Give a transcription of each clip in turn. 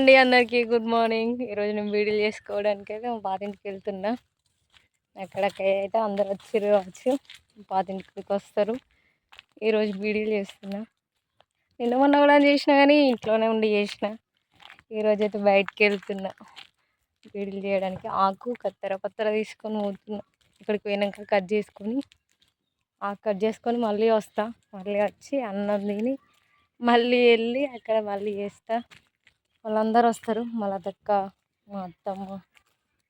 అండి అందరికీ good morning. ఈరోజు నేను వీడియోలు చేసుకోవడానికి అయితే మా పాతింటికి వెళ్తున్నా. అక్కడికి అయితే అందరు వచ్చారు కావచ్చు పాతింటికి వస్తారు. ఈరోజు వీడియోలు చేస్తున్నా. నిన్న మొన్న కూడా చేసినా కానీ ఇంట్లోనే ఉండి చేసిన. ఈరోజు అయితే బయటికి వెళ్తున్నా. వీడియోలు చేయడానికి ఆకు కత్తెర పత్తర తీసుకొని పోతున్నా. ఇక్కడికి పోయినాక కట్ చేసుకొని ఆకు కట్ చేసుకొని మళ్ళీ వస్తా. మళ్ళీ వచ్చి అన్నం తిని మళ్ళీ వెళ్ళి అక్కడ మళ్ళీ చేస్తా. వాళ్ళందరూ వస్తారు మా లతక్క మా అత్తమ్మ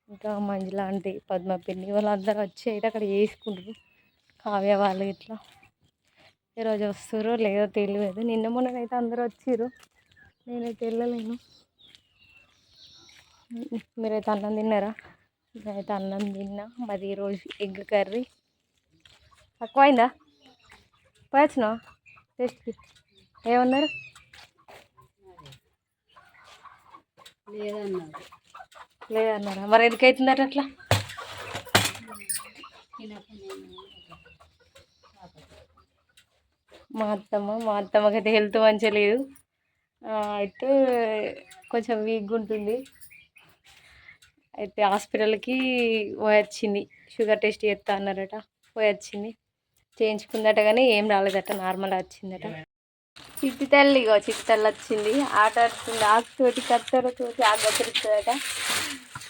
ఇంకా మంజుల ఆంటీ పద్మ పిన్ని వాళ్ళందరూ వచ్చి అయితే అక్కడ చేసుకుంటారు కావ్య వాళ్ళు ఇట్లా. ఈరోజు వస్తారో లేదో తెలియదు. నిన్న మొన్ననైతే అందరూ వచ్చిర్రు. నేనైతే వెళ్ళలేను. మీరైతే అన్నం తిన్నారా? నేనైతే అన్నం తిన్నా. మాది ఈరోజు ఎగ్ కర్రీ. తక్కువైందా? పోయొచ్చినా టేస్ట్కి ఏమన్నారు? లేదన్నారు లేదన్నారా మరి ఎందుకు అవుతుందట అట్లా? మా అత్తమ్మ మా అత్తమ్మకి అయితే హెల్త్ మంచిగా లేదు. అయితే కొంచెం వీక్గా ఉంటుంది. అయితే హాస్పిటల్కి పోయొచ్చింది. షుగర్ టెస్ట్ చేస్తా అన్నారట. పోయొచ్చింది. చేయించుకుందట కానీ ఏం రాలేదట. నార్మల్ వచ్చిందట. చిట్టి తల్లి ఇగో చిట్టి తల్లి వచ్చింది ఆట ఆడుతుంది. ఆకుతోటి కత్తెరతోటి ఆకు కత్తిరిస్తుందట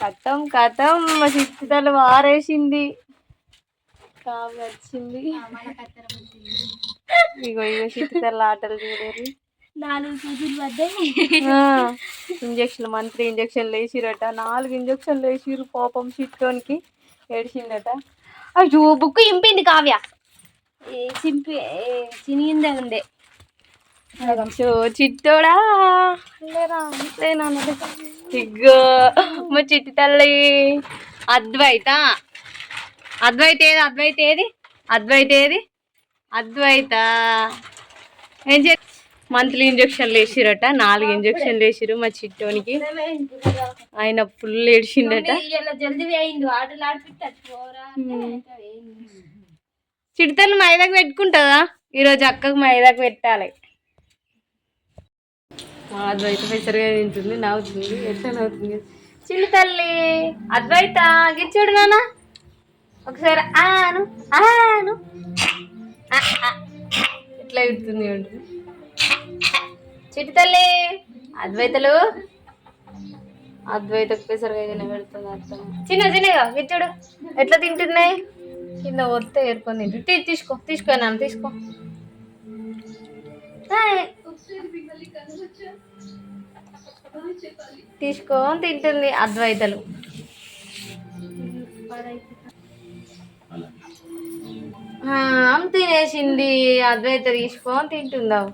కథం కథం. మా చిట్టి తల్లి వారేసింది. కావు వచ్చింది ఇగో ఇగో చిట్టి తల్లి ఆటలు చూడరు నాలుగు సూదులు పడ్డాయి. మంత్రి ఇంజక్షన్లు వేసిరట. నాలుగు ఇంజక్షన్లు వేసిరు పాపం చిట్టోనికి ఏడిచిందట. అయ్యో బుక్ ఇంపింది కావ్య. ఏ చింపి చినిగిందే ఉందే సో చిట్టోడా? ఇగ్గో మా చిట్టి తల్లి. అద్వైత? అద్వైత ఏది? అద్వైత ఏది? అద్వైత ఏది? అద్వైత? ఏం చే మంత్లీ ఇంజక్షన్లు వేసిరట. నాలుగు ఇంజక్షన్లు వేసిరు మా చిట్టోనికి. ఆయన ఫుల్ ఏడిచిండట. చిడితల్లి మైదాకు పెట్టుకుంటుందా? ఈరోజు అక్కకు మైదాకు పెట్టాలి. మా అద్వైత పెసరగా తింటుంది నవ్వుతుంది ఎట్లా నవ్వుతుంది చిన్న తల్లి అద్వైత గిచ్చాడు నాన్న. ఒకసారి ఆను ఆను. ఆ, ఇట్లా ఇస్తుంది ఉంటుంది చిట్టి తల్లి అద్వైతలు. అద్వైతకు పెసరగా తిన పెడుతుంది అర్థం. చిన్న చిన్నగా గిచ్చాడు ఎట్లా తింటున్నాయి? కింద వస్తే ఏరుకొని తింటు తీసుకో తీసుకో నాన్న తీసుకో. తీసుకొని తింటుంది అద్వైతలు. తినేసింది. అద్వైత తీసుకొని తింటుందావు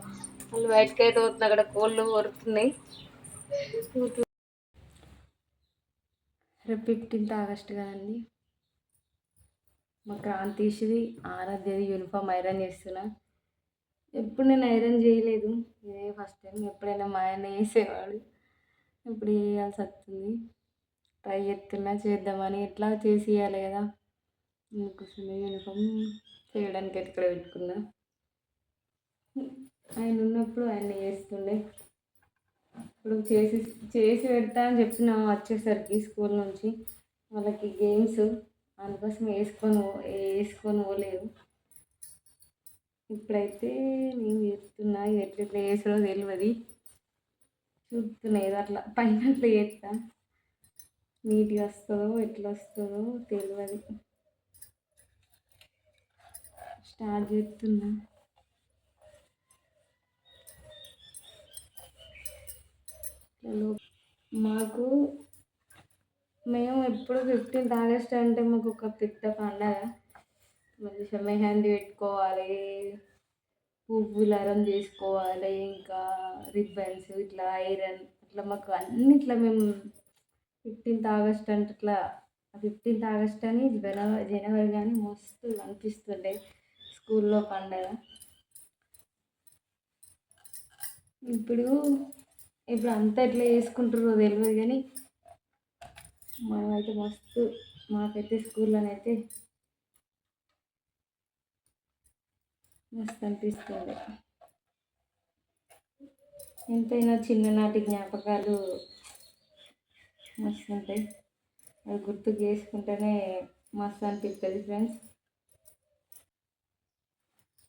వాళ్ళు అయితే వస్తుంది అక్కడ కోళ్ళు కొరుకుతున్నాయి రేపు ఫిఫ్టీన్త్ ఆగస్ట్ కదండి. మా క్రాంతీష్ది ఆరాధ్యది యూనిఫామ్ ఐరన్ చేస్తున్నా. ఎప్పుడు నేను ఐరన్ చేయలేదు. ఇదే ఫస్ట్ టైం ఎప్పుడైనా మా ఆయన వేసేవాడు. ఇప్పుడు వేయాల్సి వస్తుంది. ట్రై చేస్తున్నా చేద్దామని ఎట్లా చేసి ఇవ్వాలి కదా అందుకోసమే యూనిఫామ్ చేయడానికి అయితే ఇక్కడ పెట్టుకున్నా. ఆయన ఉన్నప్పుడు ఆయన చేస్తుండే. ఇప్పుడు చేసి చేసి పెడతా అని చెప్పిన వచ్చేసరికి స్కూల్ నుంచి. వాళ్ళకి గేమ్స్ అందుకోసం వేసుకొని వేసుకొని పోలేదు. ఇప్పుడైతే నేను చేస్తున్నా ఎట్ల ఎట్లా ఎట్లా తెలియదు చూస్తున్నా ఏదో అట్లా పైన అట్లా చేస్తా. నీట్గా వస్తుందో ఎట్లా వస్తుందో తెలియదు స్టార్ట్ చేస్తున్నా. హలో. మాకు మేము ఎప్పుడు ఫిఫ్టీన్త్ ఆగస్ట్ అంటే మాకు ఒక పెద్ద పండగ. మంచిగా మెహందీ పెట్టుకోవాలి. పువ్వులు అరం చేసుకోవాలి. ఇంకా రిబ్బన్స్ ఇట్లా ఐరన్ ఇట్లా మాకు అన్ని ఇట్లా మేము ఫిఫ్టీన్త్ ఆగస్ట్ అంటే ఇట్లా ఫిఫ్టీన్త్ ఆగస్ట్ అని జనవరి జనవరి కానీ మస్తు అనిపిస్తుండే స్కూల్లో పండగ. ఇప్పుడు ఇప్పుడు అంతా ఎట్లా చేసుకుంటారో తెలియదు కానీ మనమైతే మస్తు మాకైతే స్కూల్లోనైతే మస్తు అనిపిస్తుంది. ఎంతైనా చిన్ననాటి జ్ఞాపకాలు మస్తు ఉంటాయి. అది గుర్తు చేసుకుంటేనే మస్తు అనిపిస్తుంది ఫ్రెండ్స్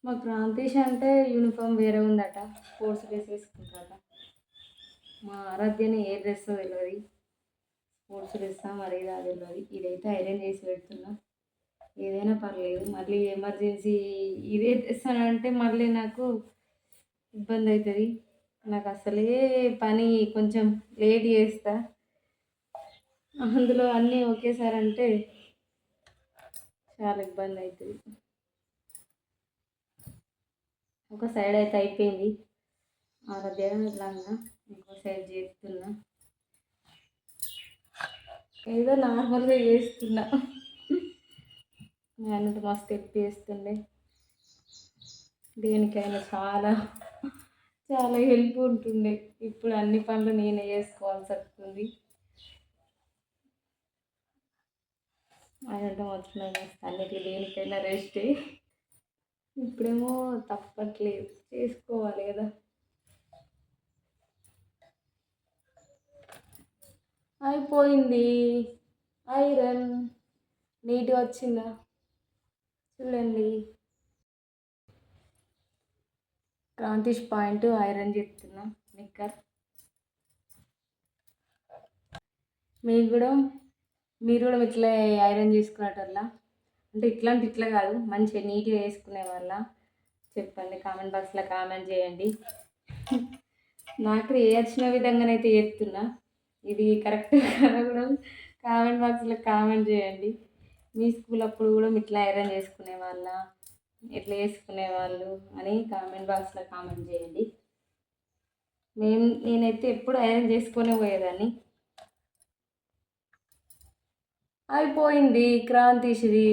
మా ప్రాంతీష్ అంటే యూనిఫామ్ వేరే ఉందట స్పోర్ట్స్ డ్రెస్ వేసుకుంటారట మా ఆరాధ్యని ఏ డ్రెస్ తెలియదు స్పోర్ట్స్ డ్రెస్సా మరి ఇది తెలియదు ఇదైతే ఐరన్ చేసి పెడుతున్నా. ఏదైనా పర్లేదు మళ్ళీ ఎమర్జెన్సీ ఇదే తెస్తానంటే మళ్ళీ నాకు ఇబ్బంది అవుతుంది. నాకు అసలే పని కొంచెం లేట్ చేస్తా. అందులో అన్నీ ఒకేసారి అంటే చాలా ఇబ్బంది అవుతుంది. ఒక సైడ్ అయితే అయిపోయింది. ఆరాధ్య లంగా ఇంకో సైడ్ చేస్తున్నా. ఏదో నార్మల్గా చేస్తున్నా. నేను మస్తు ఎప్పి దేనికైనా చాలా చాలా హెల్ప్ ఉంటుండే. ఇప్పుడు అన్ని పనులు నేనే చేసుకోవాల్సి వస్తుంది. ఆయన మాత్రం అన్నిటికీ దేనికైనా రెస్టే ఇప్పుడేమో తప్పట్లేదు. చేసుకోవాలి కదా. అయిపోయింది. ఐరన్ నీట్గా వచ్చిందా? చూడండి. క్రాంతిష్ పాయింట్ ఐరన్ చెప్తున్నా నిక్కర్. మీకు కూడా మీరు కూడా ఇట్లా ఐరన్ చేసుకునేటల్లా అంటే ఇట్లాంటి ఇట్లా కాదు మంచిగా నీట్గా వేసుకునే వల్ల చెప్పండి కామెంట్ బాక్స్లో కామెంట్ చేయండి. నాకు ఏ వచ్చిన విధంగానైతే చెప్తున్నా. ఇది కరెక్ట్ కూడా కామెంట్ బాక్స్లో కామెంట్ చేయండి. మీ స్కూల్ అప్పుడు కూడా ఇట్లా ఐరన్ చేసుకునే వాళ్ళ? ఎట్లా చేసుకునే వాళ్ళు అని కామెంట్ బాక్స్లో కామెంట్ చేయండి. మేము నేనైతే ఎప్పుడు ఐరన్ చేసుకునే పోయేదాన్ని. అయిపోయింది క్రాంతిష్ది.